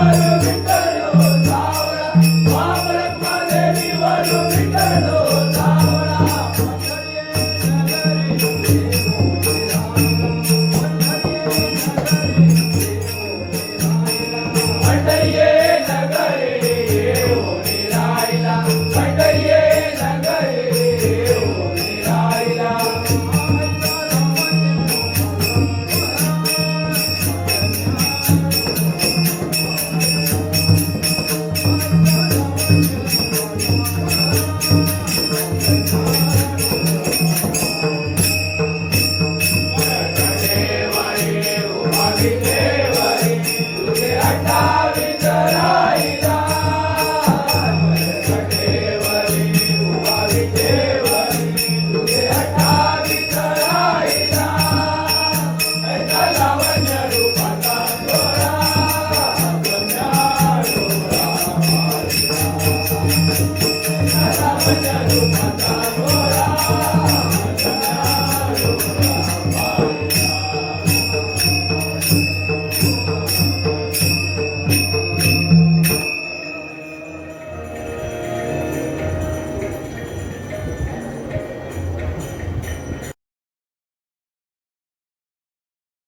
Hallelujah. Thank you.